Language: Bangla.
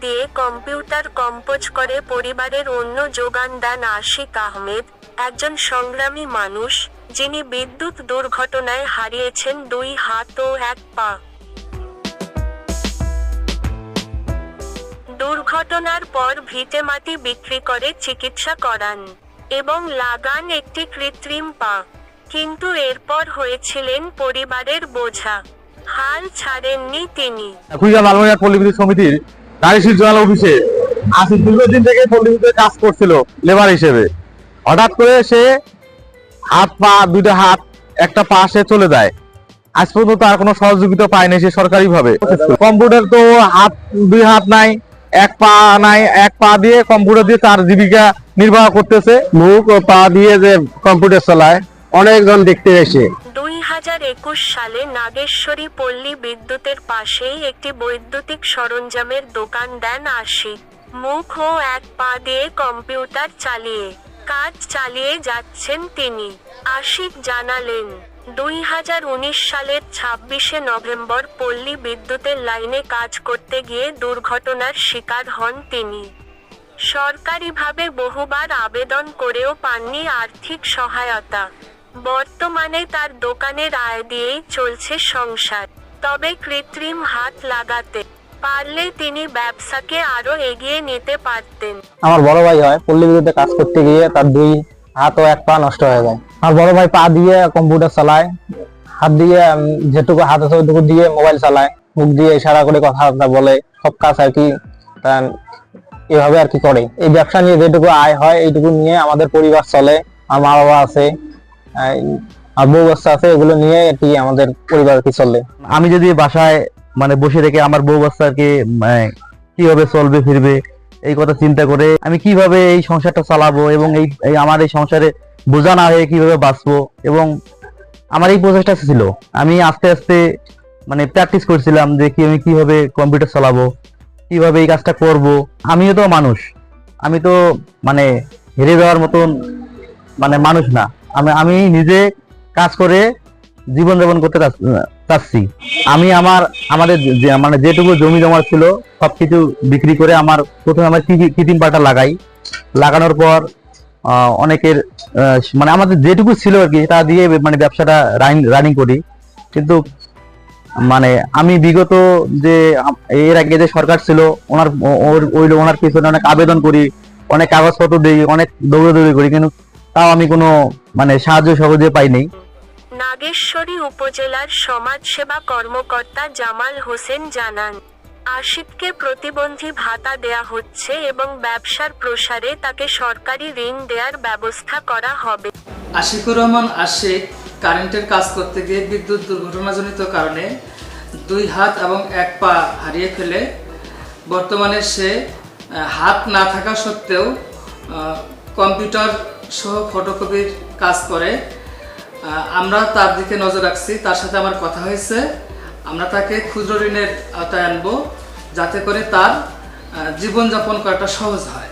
দিয়ে কম্পিউটার কম্পোজ করে পরিবারের অন্য যোগান দেন আশিক আহমেদ, একজন সংগ্রামী মানুষ, যিনি বিদ্যুৎ দুর্ঘটনায় হারিয়েছেন দুই হাত ও এক পা। দুর্ঘটনার পর ভিটেমাটি বিক্রি করে চিকিৎসা করান এবং লাগান একটি কৃত্রিম পা। কিন্তু এরপর হয়েছিলেন পরিবারের বোঝা। হাল ছাড়েননি তিনি। কুইয়া লালমনিয়া পল্লী সমিতির অফিসে। দীর্ঘদিন থেকে কাজ করছিল লেবার হিসেবে। হঠাৎ করে সে হাত পা হাত, একটা পা সে চলে যায়। আজ পর্যন্ত তার কোনো সহযোগিতা পায়নি সে সরকারি ভাবে কম্পিউটার তো হাত, দুই হাত নাই, এক পা নাই, এক পা দিয়ে কম্পিউটার দিয়ে তার জীবিকা নির্বাহ করতেছে। মুখ ও পা দিয়ে যে কম্পিউটার চালায়, অনেকজন দেখতে এসে। সালে নাগেশ্বরী পল্লী বিদ্যুতের পাশেই একটি বৈদ্যুতিক সরঞ্জামের দোকান দেন আশিক মুখ ও এক পা দিয়ে কম্পিউটার চালিয়ে, কাজ চালিয়ে যাচ্ছেন তিনি। আশিক জানালেন দুই হাজার উনিশ সালের ছাব্বিশে নভেম্বর পল্লী বিদ্যুতের লাইনে কাজ করতে গিয়ে দুর্ঘটনার শিকার হন তিনি। সরকারিভাবে বহুবার আবেদন করেও পাননি আর্থিক সহায়তা। বর্তমানে তার দোকানের আয় দিয়েই চলছে সংসার। তবে কৃত্রিম হাত লাগাতে পারলে তিনি ব্যবসাকে আরও এগিয়ে নিতে পারতেন। আমার বড় ভাই হয়, পল্লী বিদ্যুতে কাজ করতে গিয়ে তার দুই হাত ও এক পা নষ্ট হয়ে যায়। আমার বড় ভাই পা দিয়ে কম্পিউটার চালায়, হাত দিয়ে যেটুকু হাত আছে ওইটুকু দিয়ে মোবাইল চালায়, মুখ দিয়ে ইশারা করে কথাবার্তা বলে, সব কাজ আর কি এভাবে আর কি করে। এই ব্যবসা নিয়ে যেটুকু আয় হয়, এইটুকু নিয়ে আমাদের পরিবার চলে, আমার মা বাবা আছে আর বাচ্চা আছে এগুলো নিয়ে আর কি আমাদের পরিবার কি চলে। আমি যদি বাসায় মানে বসে রেখে আমার বউ বাচ্চাকে মানে, কীভাবে চলবে ফিরবে এই কথা চিন্তা করে আমি কীভাবে এই সংসারটা চালাবো এবং এই আমার এই সংসারে বোঝা না হয়ে কীভাবে বাঁচবো এবং আমার এই প্রচেষ্টা ছিল। আমি আস্তে আস্তে মানে প্র্যাকটিস করছিলাম যে কি আমি কীভাবে কম্পিউটার চালাবো কীভাবে এই কাজটা করব। আমিও তো মানুষ। আমি তো মানে হেরে যাওয়ার মতন মানে মানুষ না। আমি আমি নিজে কাজ করে জীবন যাপন করতে চাচ্ছি আমি আমার, আমাদের মানে যেটুকু জমি জমা ছিল সব কিছু বিক্রি করে আমার প্রথমে আমার কৃত্রি- কৃত্রিম পাটা লাগাই। লাগানোর পর অনেকের মানে আমাদের যেটুকু ছিল আর কি, তা দিয়ে মানে ব্যবসাটা রানিং করি। কিন্তু মানে আমি বিগত যে এর আগে যে সরকার ছিল, ওনার ওই, ওনার পিছনে অনেক আবেদন করি, অনেক কাগজপত্র দিই, অনেক দৌড়াদৌড়ি করি, কিন্তু তাও আমি কোনো মানে সাহায্য সহজে পাইনি। নাগেশ্বরী উপজেলার সমাজসেবা কর্মকর্তা জামাল হোসেন জানান আশিককে প্রতিবন্ধী ভাতা দেয়া হচ্ছে এবং ব্যবসার প্রসারে তাকে সরকারি ঋণ দেওয়ার ব্যবস্থা করা হবে। আশিকুর রহমান আশিক কারেন্টের কাজ করতে গিয়ে বিদ্যুৎ দুর্ঘটনাজনিত কারণে দুই হাত এবং এক পা হারিয়ে ফেলে। বর্তমানে সে হাত না থাকা সত্ত্বেও কম্পিউটার সহ ফটোকপির কাজ করে। আমরা তার দিকে নজর রাখছি। তার সাথে আমার কথা হয়েছে। আমরা তাকে ক্ষুদ্র ঋণের আওতায় আনব যাতে করে তার জীবনযাপন করাটা সহজ হয়।